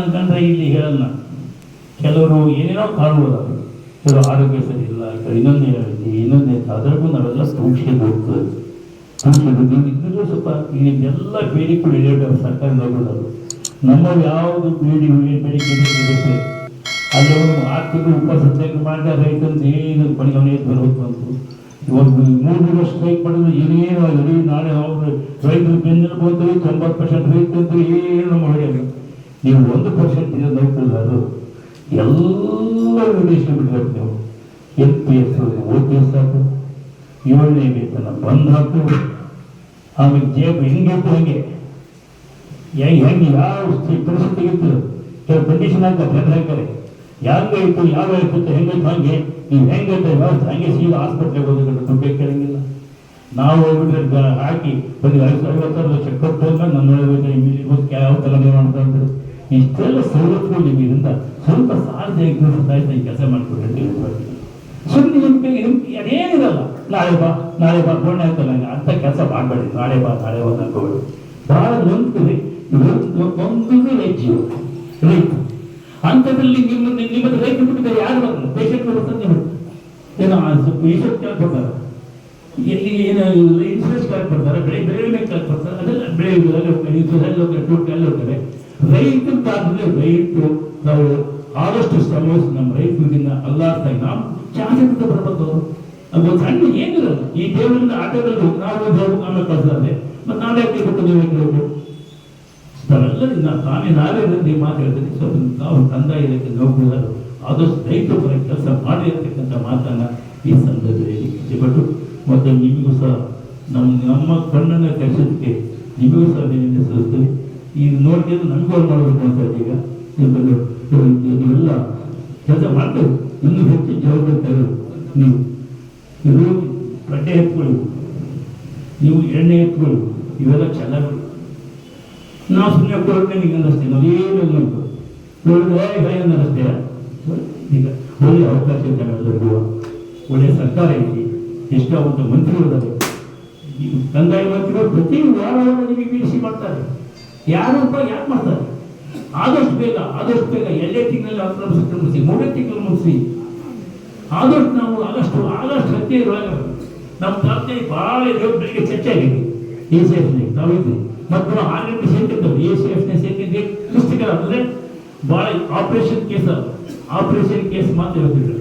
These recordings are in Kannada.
ಅನ್ಕೊಂಡ್ರೆ ಇಲ್ಲಿ ಹೇಳಲ್ಲ ಕೆಲವರು ಏನೇನೋ ಕಾಣ್ಬೋದು ಕೆಲವರು ಆರೋಗ್ಯ ಸರಿ ಇಲ್ಲ ಇನ್ನೊಂದು ಹೇಳಿ ಇನ್ನೊಂದು ಅದರಿಗೂ ನಾವೆಲ್ಲ ಸಂಶಯ ಹೋಗ್ತದೆ ಇದ್ರೂ ಸ್ವಲ್ಪ ಇದೆಲ್ಲ ಬೇಡಿಕೆ ಈಡೇರಬೇಕು ಸರ್ಕಾರ ನೋಡೋದು ನಮ್ಮ ಯಾವುದು ಬೇಡಿ ಬೇಡಿಕೆ ಇದೆ ಅಲ್ಲಿ ಅವರು ಆರ್ಥಿಕ ಉಪಸತ್ಯಕ್ಕೆ ಮಾಡಿದ ರೈತಂತ ಏನು ಪಡಿ ಬರಬೇಕು ಅಂತ. ಇವತ್ತು ಮೂರು ವರ್ಷ ಸ್ಟ್ರೈಕ್ ಮಾಡಿದ್ರೆ ಏನೇನು ಆಗಲಿ ನಾಳೆ ಅವರು ರೈತರು ಬೆಂದಿರ್ಬೋದು ಬಂದರು ತೊಂಬತ್ತು ಪರ್ಸೆಂಟ್ ರೈತರು ಏನು ನೀವು ಒಂದು ಪರ್ಸೆಂಟ್ ಇದೆ ಅದು ಎಲ್ಲ ಬಿಡ್ಬೇಕು ನೀವು. L P S O P S ಹಾಕು ಏಳನೇ ವೇತನ ಬಂದ್ ಹಾಕು ಆಮೇಲೆ ಜೇಬು ಹೆಂಗಿತ್ತು ಹಂಗೆ. ಹೆಂಗೆ ಹೆಂಗೆ ಯಾವ ಸ್ಥಿ- ಪರಿಸ್ಥಿತಿ ಇತ್ತು ಕೆಲವು ಕಂಡೀಷನ್ ಹಾಕ ಬೆಂಡ್ ಹಾಕ್ತಾರೆ. ಹೆಂಗೆ ಇತ್ತು ಯಾವ ಇತ್ತು ಹೆಂಗಿತ್ತು ಹಂಗೆ ನೀವು ಹೆಂಗೈತೆ ವ್ಯವಸ್ಥೆ ಹಂಗೆ ಸೀದಾ ಆಸ್ಪತ್ರೆಗೆ ಹೋಗೋದು ದುಡ್ಡು ಕೇಳಂಗಿಲ್ಲ ನಾವು ಹೋಗ್ಬಿಟ್ರೆ ಗ- ಹಾಕಿ, ಬರೀ ಐದು ಐವತ್ತಾರು ಲಕ್ಷ ಕೊಟ್ಟು ನಮ್ಮ ಒಳಗೆ ಯಾವ ಯಾವ ತಲೆ ಮಾಡ್ತಾರೆ ಇಷ್ಟೆಲ್ಲ ಸೌಲಭ್ಯ ನಿಮಗಿಂದ ಸ್ವಲ್ಪ ಸಾರ್ವಜನಿಕ ಈ ಕೆಲಸ ಮಾಡ್ಕೊಡ್ರಿ ಸುಮ್ಮನೆ ನಿಮ್ಗೆ ನಿಮ್ಗೆ ಅದೇನಿರಲ್ಲ ನಾಳೆ ಬಾ ನಾಳೆ ಬಾ ಬೋಣೆ ನಂಗೆ, ಅಂತ ಕೆಲಸ ಮಾಡಬೇಡಿ. ನಾಳೆ ಬಾ ನಾಳೆ ಬಾ ಅನ್ಕೋಬೇಡಿ. ಬಹಳ ನಂಬಿಕೆ ಒಂದು ರೈತ ರೈತ. ಅಂಥದ್ರಲ್ಲಿ ನಿಮ್ಮ ನಿಮ್ಮದು ರೈತ ಬಿಟ್ಟಿದ್ದಾರೆ ಯಾರು ಬರ್ತಾರೆ ಪೇಷಂಟ್ ಬರ್ತಾರೆ ನೀವು ಏನೋ ಸ್ವಲ್ಪ ಈಶ್ವರ್ ಕೇಳಕ್ ಬರ್ತಾರೆ ಎಲ್ಲಿ ಏನು ಇನ್ಸೂರೆನ್ಸ್ ಕಾರ್ಡ್ ಕೊಡ್ತಾರೆ ಬೆಳೆ ಬೆಳೆ ಕಾರ್ಡ್ ಬರ್ತಾರೆ ಅದೆಲ್ಲ ಬೆಳೆ ಅಲ್ಲಿ ಹೋಗ್ತಾರೆ ಇನ್ಸೂರೆನ್ಸ್ ಟೋಟಲ್ ಅಲ್ಲಿ ಹೋಗ್ತಾರೆ. ರೈತರ ಕಾಲದಲ್ಲಿ ರೈತರು. ನಾವು ಆದಷ್ಟು ಸಮೋಸ ನಮ್ಮ ರೈತರಿಗಿನ್ನ ಅಲ್ಲಾಡ್ತಾ ನಾವು ಜಾಗೃತ ಬರಬಹುದು ಅದು ಒಂದು ಸಣ್ಣ ಏನಿರಲ್ಲ, ಈ ದೇವರಿಂದ ಹೋಗಿ ನಾವು ಹೋಗಿ ಆಮೇಲೆ ಕಳ್ಸಿದ್ರೆ ಮತ್ತೆ ನಾವೇ ನೀವು ಯಾಕೆ ಹೋಗ್ಬೇಕು? ನಾವೆಲ್ಲರಿಂದ ತಾನೇ ನಾವೇ ಈ ಮಾತು ಹೇಳ್ತೀನಿ ಸ್ವಲ್ಪ ನಾವು ತಂದ ಇದಕ್ಕೆ ನೌಕರರು ಆದಷ್ಟು ರೈತರ ಪರ ಕೆಲಸ ಮಾಡಿ ಅಂತಕ್ಕಂಥ ಮಾತನ್ನ ಈ ಸಂದರ್ಭದಲ್ಲಿ ಇಷ್ಟಪಟ್ಟು ಮತ್ತು ನಿಮಗೂ ಸಹ ನಮ್ಮ ನಮ್ಮ ಕಣ್ಣನ್ನು ಕಳಿಸೋದಕ್ಕೆ ನಿಮಗೂ ಸಹ ಸಲ್ಲಿಸ್ತೀವಿ ಈಗ ನೋಡ್ಕೊಂಡು ನಮಗೂ ಅವ್ರು ಮಾಡಬೇಕು ಅಂತ ಈಗ. ಎಲ್ಲ ಕೆಲಸ ಮಾಡ್ತೇವೆ. ಇನ್ನೂ ಹೆಚ್ಚು ಜವಾಬ್ದಾರಿ ತಗೋ ನೀವು. ಇದು ಬಟ್ಟೆ ಎತ್ಕೊಳ್ಳಿ. ನೀವು ಎಣ್ಣೆ ಎತ್ಕೊಳ್ಳಿ. ಇವೆಲ್ಲ ಚೆನ್ನಾಗಿ ನಾವು ಸುಮ್ಮನೆ ಕೊಡೋಕೆ ನಿಂಗೆ ಅನ್ನಿಸ್ತೀನಿ ನಾವು ಏನು ನಮ್ಗೆ ನೋಡಿದ್ರೆ ಭಯ ಅನ್ನಿಸ್ತೇ ಈಗ ಒಳ್ಳೆ ಅವಕಾಶ ಇದೆ ನಮ್ಮೆಲ್ಲರಿಗೂ ಒಳ್ಳೆ ಸರ್ಕಾರ ಐತಿ ಎಷ್ಟೋ ಒಂದು ಮಂತ್ರಿಗಳು ಇದ್ದಾರೆ. ಕಂದಾಯ ಮಂತ್ರಿಗಳು ಪ್ರತಿ ವಾರ ವಾರ ನಿಮಗೆ ಬಿಡಿಸಿ ಮಾಡ್ತಾರೆ. ಯಾರು ಅಂತ ಯಾಕೆ ಮಾಡ್ತಾರೆ? ಆದಷ್ಟು ಬೇಗ ಆದಷ್ಟು ಬೇಗ ಎಲ್ಲೇ ತಿಂಗಳಲ್ಲಿ ಅವಸರ ಮುಗಿಸಿ ಮೂರೇ ತಿಂಗಳು ಮುಗಿಸಿ ಆದಷ್ಟು ನಾವು ಆಗಸ್ಟ್ ಆಗಸ್ಟ್ ಹದಿನೈದರೊಳಗೆ ನಮ್ಮ ಜವಾಬ್ದಾರಿ ಭಾಳ ಬೆಳಿಗ್ಗೆ ಚರ್ಚೆ ಆಗಿದೆ ಎ ಸಿ ಎಫ್ ತಾವಿದ್ರಿ ಮತ್ತು ಆರ್ ಎಂ ಸೇರ್ತಿದ್ದವು ಎ ಸಿ ಎಫ್ನೇ ಸೇರ್ತಿದ್ದೆ. ಪುಸ್ತಕಗಳು ಅಂದರೆ ಭಾಳ ಆಪರೇಷನ್ ಕೇಸ್ ಆಪರೇಷನ್ ಕೇಸ್ ಮಾತ್ರ ಹೇಳ್ತಿದ್ರು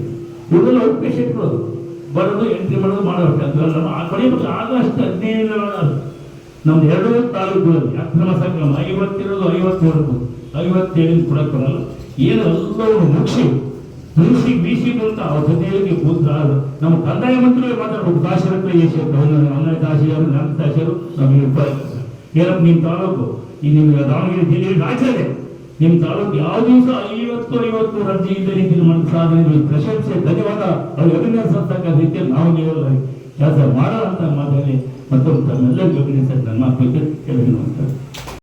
ಇವರೆಲ್ಲ ಔಟ್ ಪೇಷಂಟ್ಗಳು ಬರೋದು ಎಂಟ್ರಿ ಮಾಡೋದು ಮಾಡೋದು. ಅದೆಲ್ಲ ಆ ಆಗಸ್ಟ್ ನಮ್ದು ಎರಡು ತಾಲೂಕುಗಳಲ್ಲಿ ಅಕ್ರಮ ಸಕ್ರಮ ಐವತ್ತಿರೋದು ಐವತ್ತೇಳು ಐವತ್ತೇಳಿನ ಕೊಡಕ್ಕೆ ಬರಲ್ಲ ಏನು ಎಲ್ಲವನ್ನು ಮುಗಿಸಿ ಮುಗಿಸಿ ಬೀಸಿ ಅಂತ ಅವ್ರ ಜೊತೆಯಲ್ಲಿ ಕೂತ್ರ ನಮ್ಮ ಕಂದಾಯ ಮಂತ್ರಿಗಳು ಮಾತಾಡ್ಬೇಕು. ತಾಶಿರಕ್ಕೆ ಎಸಿ ಅನ್ನ ಕಾಶಿಯವರು ನಾಲ್ಕು ತಾಸಿಯವರು ನಮಗೆ ಉಪಾಯ ಏನಪ್ಪ ನಿಮ್ಮ ತಾಲೂಕು? ಈ ನಿಮಗೆ ದಾವಣಗೆರೆ ಜಿಲ್ಲೆಯಲ್ಲಿ ರಾಜ್ಯದೇ ನಿಮ್ಮ ತಾಲೂಕು ಯಾವ ದಿವಸ ಐವತ್ತು ಐವತ್ತು ರಜೆ ಇದ್ದ ರೀತಿಯಲ್ಲಿ ಮಾಡಿ ಸಾಧನೆ ಪ್ರಶಂಸೆ, ಧನ್ಯವಾದ. ಅವ್ರಿಗೆ ಅಭಿನಂದಿಸತಕ್ಕ ರೀತಿಯಲ್ಲಿ ನಾವು ಕೆಲಸ ಮಾಡೋ ಅಂತ ಮಾತಲ್ಲಿ ಮತ್ತೊಂದು ತಮ್ಮೆಲ್ಲರಿಗೂ ಗಮನಿಸಿದ ನನ್ನ ಕೆಲವು